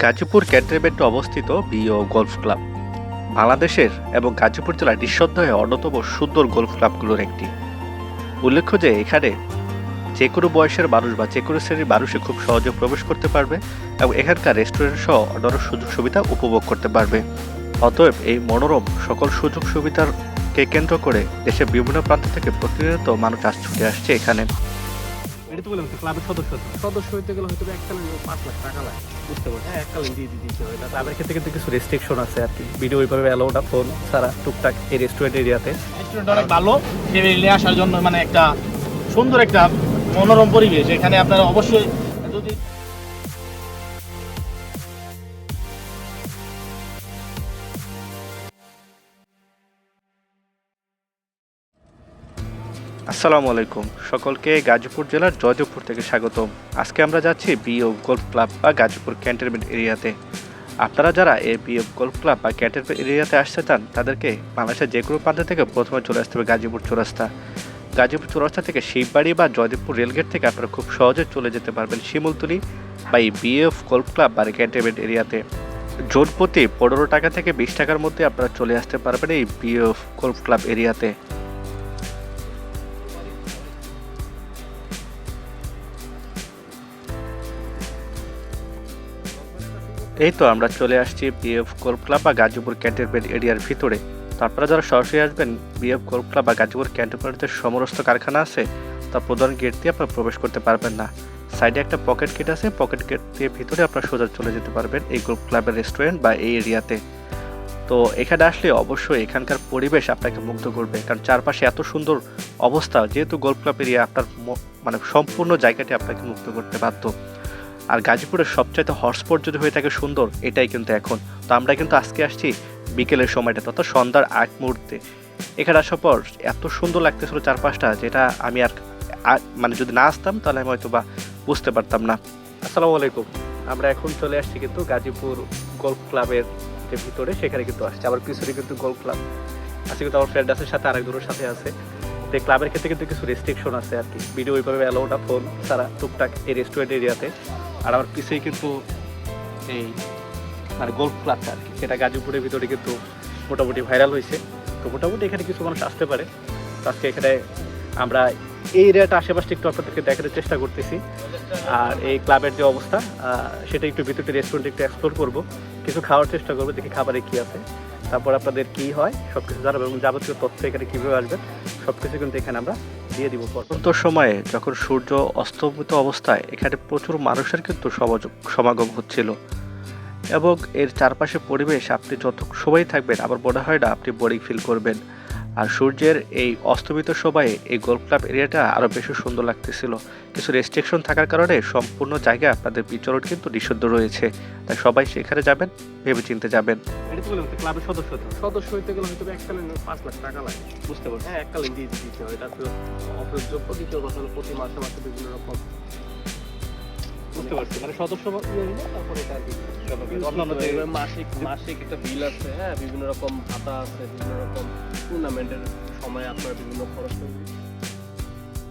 গাজীপুর ক্যান্টনমেন্টে অবস্থিত bio golf club. বাংলাদেশের এবং গাজীপুর জেলার নিঃসন্দেহে অন্যতম সুন্দর গলফ ক্লাবগুলোর একটি। উল্লেখ্য যে এখানে যে কোনো বয়সের মানুষ বা যে কোনো শ্রেণির মানুষই খুব সহজে প্রবেশ করতে পারবে এবং এখানকার রেস্টুরেন্ট সহ অন্যান্য সুযোগ সুবিধা উপভোগ করতে পারবে। অতএব এই মনোরম সকল সুযোগ সুবিধাকে কেন্দ্র করে দেশের বিভিন্ন প্রান্ত থেকে প্রতিনিয়ত মানুষ আজ ছুটে আসছে এখানে। এটা তো বললাম ক্লাবের সদস্য সদস্য হইতে গেলে হয়তো এককালীন পাঁচ লাখ টাকা লাগে বুঝতে পারছি। হ্যাঁ এককালীন দিয়ে দিতে হয় ক্লাবের ক্ষেত্রে কিন্তু কিছু রেস্ট্রিকশন আছে আর কি। ভিডিও ওইভাবে অ্যালাউ না ফোন ছাড়া টুকটাক এই রেস্টুরেন্ট এরিয়াতে রেস্টুরেন্ট অনেক ভালো। ফ্যামিলি আসার জন্য মানে একটা সুন্দর একটা মনোরম পরিবেশ। এখানে আপনারা অবশ্যই যদি আসসালামু আলাইকুম। সকলকে গাজীপুর জেলার জয়দেবপুর থেকে স্বাগতম। আজকে আমরা যাচ্ছি বিও গল্ফ ক্লাব বা গাজীপুর ক্যান্টনমেন্ট এরিয়াতে। আপনারা যারা এই বিও গল্ফ ক্লাব বা ক্যান্টনমেন্ট এরিয়াতে আসতে চান, তাদেরকে বাংলাদেশের যে কোনো প্রান্ত থেকে প্রথমে চলে আসতে হবে গাজীপুর চৌরাস্তা। গাজীপুর চৌরাস্তা থেকে শিববাড়ি বা জয়দেবপুর রেলগেট থেকে আপনারা খুব সহজে চলে যেতে পারবেন শিমুলতুলি বা এই বিএফ গল্ফ ক্লাব বা ক্যান্টনমেন্ট এরিয়াতে। জোট প্রতি পনেরো টাকা থেকে বিশ টাকার মধ্যে আপনারা চলে আসতে পারবেন এই বিএফ গল্ফ ক্লাব এরিয়াতে। এই তো আমরা চলে আসছি বিএফ গল্ফ ক্লাব বা গাজীপুর ক্যান্টনমেন্ট এরিয়ার ভিতরে। তো আপনারা যারা সরাসরি আসবেন বিএফ গল্ফ ক্লাব বা গাজীপুর ক্যান্টনমেন্টের সমস্ত কারখানা আছে তার প্রধান গেট দিয়ে আপনারা প্রবেশ করতে পারবেন না। সাইডে একটা পকেট গেট আছে পকেট গেট দিয়ে ভিতরে আপনারা সোজা চলে যেতে পারবেন এই গল্ফ ক্লাবের রেস্টুরেন্ট বা এই এরিয়াতে। তো এখানে আসলে অবশ্যই এখানকার পরিবেশ আপনাকে মুগ্ধ করবে, কারণ চারপাশে এত সুন্দর অবস্থা, যেহেতু গল্ফ ক্লাব এরিয়া আপনার মানে সম্পূর্ণ জায়গাটি আপনাকে মুগ্ধ করতে বাধ্য। আর গাজীপুরের সবচাইতে হটস্পট যদি হয়ে থাকে সুন্দর, এটাই কিন্তু এখন। তো আমরা কিন্তু আজকে আসছি বিকেলের সময়টা তথা সন্ধ্যার আগ মুহূর্তে। এখানে আসার পর এত সুন্দর লাগতেছিল চারপাশটা, যেটা আমি আর মানে যদি না আসতাম, তাহলে আমি হয়তো বা বুঝতে পারতাম না। আসসালামু আলাইকুম। আমরা এখন চলে আসছি কিন্তু গাজীপুর গল্ফ ক্লাবের যে ভিতরে, সেখানে কিন্তু আসছি। আবার পিছনে কিন্তু গল্ফ ক্লাব। আছে কিন্তু আমার ফ্রেন্ড আছে, সাথে আরেক দুটোর সাথে আছে। এই ক্লাবের ক্ষেত্রে কিন্তু কিছু রেস্ট্রিকশন আছে আর কি। ভিডিও ওইভাবে অ্যালাউ ফোন ছাড়া টুকটাক এই রেস্টুরেন্ট এরিয়াতে আর আমার পিছেই কিন্তু এই মানে গল্ফ ক্লাবটা আর কি। সেটা গাজীপুরের ভিতরে কিন্তু মোটামুটি ভাইরাল হয়েছে। তো মোটামুটি এখানে কিছু মানুষ আসতে পারে। আজকে এখানে আমরা এই এরিয়াটা আশেপাশে একটু আপনাদেরকে দেখানোর চেষ্টা করতেছি। আর এই ক্লাবের যে অবস্থা সেটা একটু ভিতরে রেস্টুরেন্ট একটু এক্সপ্লোর করব। কিছু খাওয়ার চেষ্টা করব, দেখি খাবারে কী আছে। তারপর আপনাদের কী হয় সব কিছু জানাব এবং যাবতীয় তথ্য এখানে কীভাবে আসবেন সব কিছু কিন্তু এখানে আমরা দিয়ে দিব পর্যন্ত সময়ে যখন সূর্য অস্তমিত অবস্থায়, এখানে প্রচুর মানুষের কিন্তু সমাগম হচ্ছিল। এবং এর চারপাশে পরিবেশ আপনি যত সময় থাকবেন আবার মনে হয় না আপনি বোরিং ফিল করবেন। আর সূর্যের এই অস্তমিত সময়ে এই গল্ফ ক্লাব এরিয়াটা আরও বেশি সুন্দর লাগতেছিল। কিছু রেস্ট্রিকশন থাকার কারণে সম্পূর্ণ জায়গা আপনাদের বিচরণ কিন্তু নিষিদ্ধ রয়েছে। তাই সবাই সেখানে যাবেন ভেবে চিনতে যাবেন ক্লাবের সদস্য। সদস্য হইতে গেলে হয়তো এককালীন পাঁচ লাখ টাকা লাগে। বুঝতে পারছি। হ্যাঁ এককালীন দিয়ে দিতে হয়। তারপর অফিস যোগ্য দ্বিতীয় কথা প্রতি মাসে মাসে বিভিন্ন রকম বুঝতে পারছি। মানে সদস্য ইয়ে তারপরে এটা অন্যান্য মাসিক মাসিক একটা বিল আছে হ্যাঁ বিভিন্ন রকম ভাতা আছে বিভিন্ন রকম টুর্নামেন্টের সময় আপনার বিভিন্ন খরচ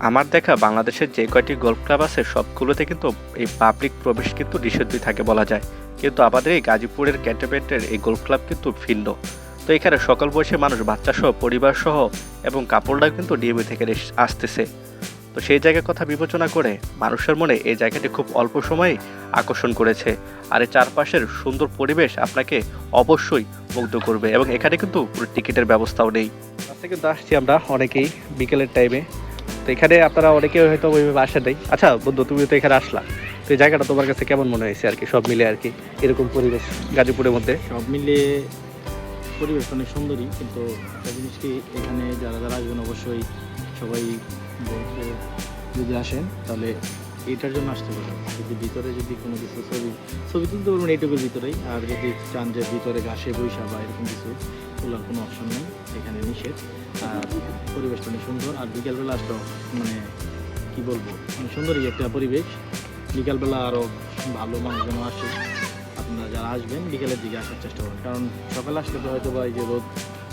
আমার দেখা বাংলাদেশের যে কয়টি গল্ফ ক্লাব আছে সবগুলোতে কিন্তু এই পাবলিক প্রবেশ কিন্তু নিষিদ্ধই থাকে বলা যায়। কিন্তু আমাদের এই গাজীপুরের ক্যান্টনমেন্টের এই গল্ফ ক্লাব কিন্তু ভিন্ন। তো এখানে সকল বয়সে মানুষ বাচ্চা সহ পরিবার সহ এবং কাপড়রা কিন্তু নিয়মিত থেকে আসতেছে। তো সেই জায়গার কথা বিবেচনা করে মানুষের মনে এই জায়গাটি খুব অল্প সময়ে আকর্ষণ করেছে আর এই চারপাশের সুন্দর পরিবেশ আপনাকে অবশ্যই মুগ্ধ করবে এবং এখানে কিন্তু পুরো টিকিটের ব্যবস্থাও নেই। আজকে কিন্তু আসছি আমরা অনেকেই বিকেলের টাইমে তো এখানে আপনারা অনেকে হয়তো ওইভাবে আসে নেই। আচ্ছা বন্ধু তুমি তো এখানে আসলা। তো এই জায়গাটা তোমার কাছে কেমন মনে হয়েছে আর কি? সব মিলে আর কি এরকম পরিবেশ গাজীপুরের মধ্যে? সব মিলিয়ে পরিবেশ অনেক সুন্দরই কিন্তু একটা জিনিস কি এখানে যারা যারা আসবেন অবশ্যই সবাই বলছে যদি আসেন, তাহলে এটার জন্য আসতে পারেন। যদি ভিতরে যদি কোনো কিছু ছবি ছবি তুলতে পারবেন এইটুকুর ভিতরেই। আর যদি চান যে ভিতরে ঘাসে বৈশা বা এরকম কিছু, তোলার কোনো অপশন নেই। এখানে নিষেধ। আর পরিবেশটা অনেক সুন্দর। আর বিকালবেলা আসলেও মানে কি বলব? অনেক সুন্দরই একটা পরিবেশ। বিকালবেলা আরও ভালো মানুষজন আসে। আপনারা যারা আসবেন, বিকেলের দিকে আসার চেষ্টা করুন। কারণ সকালে আসলে তো হয়তো বা এই যে রোদ,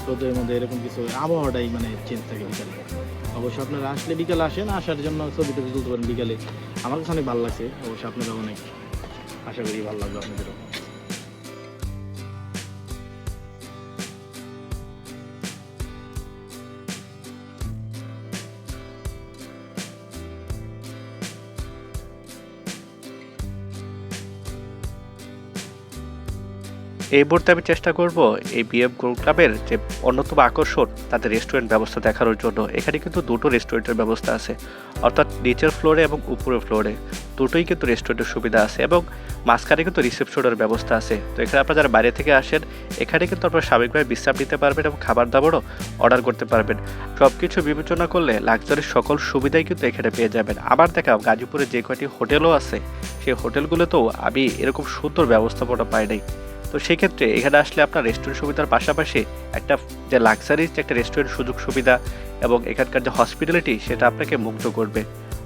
রোদের মধ্যে এরকম কিছু আবহাওয়াটাই মানে চেঞ্জ থাকে বিকালে। অবশ্যই আপনারা আসলে বিকালে আসেন, আসার জন্য ছবি টবি তুলতে পারেন বিকালে। আমার কাছে অনেক ভালো লাগছে, অবশ্যই আপনারা অনেক আশা করি ভালো লাগবে আপনাদেরও। এই মুহূর্তে আমি চেষ্টা করব এই বিএফ গোল ক্লাবের যে অন্যতম আকর্ষণ তাদের রেস্টুরেন্ট ব্যবস্থা দেখানোর জন্য। এখানে কিন্তু দুটো রেস্টুরেন্টের ব্যবস্থা আছে। অর্থাৎ নিচের ফ্লোরে এবং উপরের ফ্লোরে দুটোই কিন্তু রেস্টুরেন্টের সুবিধা আছে এবং মাঝখানে কিন্তু রিসেপশনের ব্যবস্থা আছে। তো এখানে আপনারা যারা বাইরে থেকে আসেন, এখানে কিন্তু আপনারা স্বাভাবিকভাবে বিশ্রাম নিতে পারবেন এবং খাবার দাবারও অর্ডার করতে পারবেন। সব কিছু বিবেচনা করলে লাক্সারির সকল সুবিধাই কিন্তু এখানে পেয়ে যাবেন। আবার দেখা গাজীপুরে যে কয়টি হোটেলও আছে, সেই হোটেলগুলোতেও আমি এরকম সুন্দর ব্যবস্থাপনা পাই নাই। তো সেক্ষেত্রে এখানে আসলে আপনার রেস্টুরেন্ট সুবিধার পাশাপাশি একটা যে লাক্সারিজ যে একটা রেস্টুরেন্ট সুযোগ সুবিধা এবং এখানকার যে হসপিটালিটি সেটা আপনাকে মুগ্ধ করবে।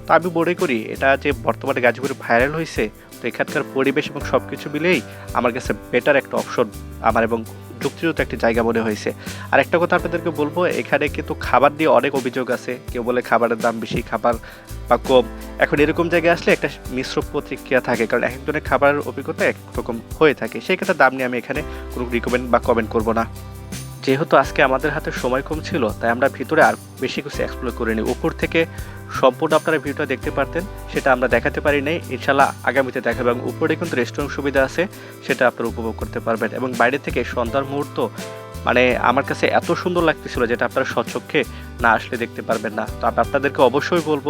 তো আমি মনে করি এটা যে বর্তমানে গাজীপুরে ভাইরাল হয়েছে, তো এখানকার পরিবেশ এবং সব কিছু মিলেই আমার কাছে বেটার একটা অপশন আমার এবং যুক্তিযুক্ত একটি জায়গা মনে হয়েছে। আর একটা কথা আপনাদেরকে বলব, এখানে কিন্তু খাবার নিয়ে অনেক অভিযোগ আছে। কেউ বলে খাবারের দাম বেশি, খাবার বা কম। এখন এরকম জায়গায় আসলে একটা মিশ্র প্রতিক্রিয়া থাকে, কারণ এক একজনের খাবারের অভিজ্ঞতা এক রকম হয়ে থাকে। সেই ক্ষেত্রে দাম নিয়ে আমি এখানে কোনো রিকমেন্ড বা কমেন্ট করব না। যেহেতু আজকে আমাদের হাতে সময় কম ছিল, তাই আমরা ভিতরে আর বেশি কিছু এক্সপ্লোর করিনি। উপর থেকে সম্পূর্ণ আপনারা ভিডিওটা দেখতে পারতেন, সেটা আমরা দেখাতে পারি নাই। ইনশাল্লাহ আগামীতে দেখাবো এবং উপরে কিন্তু রেস্টুরেন্ট সুবিধা আছে, সেটা আপনারা উপভোগ করতে পারবেন। এবং বাইরে থেকে সন্ধ্যার মুহূর্ত মানে আমার কাছে এত সুন্দর লাগতেছিল যেটা আপনারা স্বচক্ষে না আসলে দেখতে পারবেন না। তো আপনাদেরকে অবশ্যই বলব,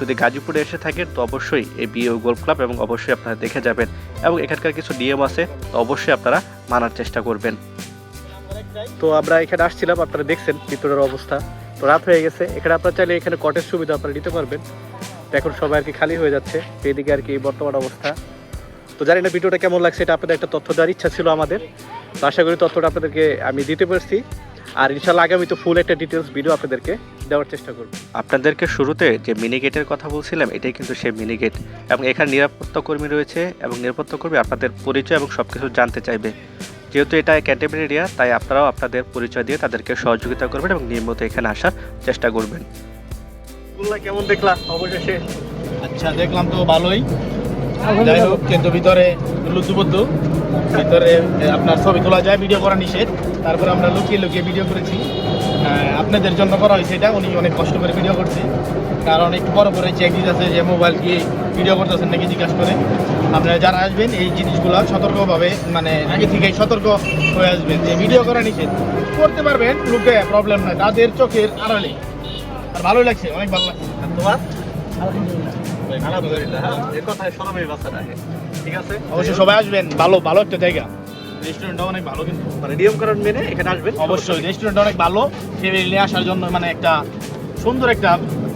যদি গাজীপুরে এসে থাকেন, তো অবশ্যই এই বিও গোল্ফ ক্লাব এবং অবশ্যই আপনারা দেখে যাবেন। এবং এখানকার কিছু নিয়ম আছে, তো অবশ্যই আপনারা মানার চেষ্টা করবেন। তো আমরা এখানে আসছিলাম, আপনারা দেখছেন ভিতরের অবস্থা। তো রাত হয়ে গেছে। এখানে আপনার চাইলে এখানে কটের সুবিধা আপনারা নিতে পারবেন। এখন সবাই আর কি খালি হয়ে যাচ্ছে। এদিকে আর কি বর্তমান অবস্থা। তো জানি না ভিডিওটা কেমন লাগছে, এটা আপনাদের একটা তথ্য দেওয়ার ইচ্ছা ছিল আমাদের। তো আশা করি তথ্যটা আপনাদেরকে আমি দিতে পারছি। আর ইনশাল্লাহ আগামী তো ফুল একটা ডিটেলস ভিডিও আপনাদেরকে দেওয়ার চেষ্টা করব। আপনাদেরকে শুরুতে যে মিনি গেটের কথা বলছিলাম, এটাই কিন্তু সেই মিনি গেট এবং এখানে নিরাপত্তা কর্মী রয়েছে এবং নিরাপত্তা কর্মী আপনাদের পরিচয় এবং সব কিছু জানতে চাইবে। যেহেতু এটা ক্যান্টেবেল এরিয়া তাই আপনারাও আপনাদের পরিচয় দিয়ে তাদেরকে সহযোগিতা করবেন এবং নিয়মিত এখানে আসার চেষ্টা করবেন। কেমন দেখলা অবশেষে? আচ্ছা দেখলাম তো ভালোই। যাই হোক কিন্তু ভিতরে লুতুবুদ্ধু ভিতরে আপনার ছবি তোলা যায় ভিডিও করা নিষেধ। তারপরে আমরা লুকিয়ে লুকিয়ে ভিডিও করেছি। আপনাদের জন্য করা হয়েছে এটা। উনি অনেক কষ্ট করে ভিডিও করছে। কারণ একটু পরে পরে চেক দিতে আছে যে মোবাইল কি ভিডিও করতেছেন নাকি জিজ্ঞাসা করে। আপনারা যারা আসবেন এই জিনিসগুলো সতর্কভাবে মানে আগে থেকেই সতর্ক হয়ে আসবেন যে ভিডিও করা নিষেধ। করতে পারবেন লুকে প্রবলেম নয় তাদের চোখের আড়ালে। আর ভালো লাগছে অনেক ভালো লাগছে। তোমার? হ্যাঁ অবশ্যই সবাই আসবেন ভালো ভালো একটা জায়গা। রেস্টুরেন্টটা অনেক ভালো কিন্তু মানে নিয়ম কারণ মেনে এখানে আসবেন। অবশ্যই রেস্টুরেন্টটা অনেক ভালো। ফ্যামিলি নিয়ে আসার জন্য মানে একটা সুন্দর একটা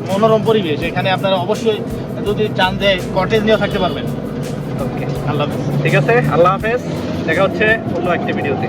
মনোরম পরিবেশ। এখানে আপনারা অবশ্যই যদি চান যে কটেজ নিয়েও থাকতে পারবেন। ওকে আল্লাহ হাফেজ। ঠিক আছে, আল্লাহ হাফেজ। দেখা হচ্ছে অন্য একটি ভিডিওতে।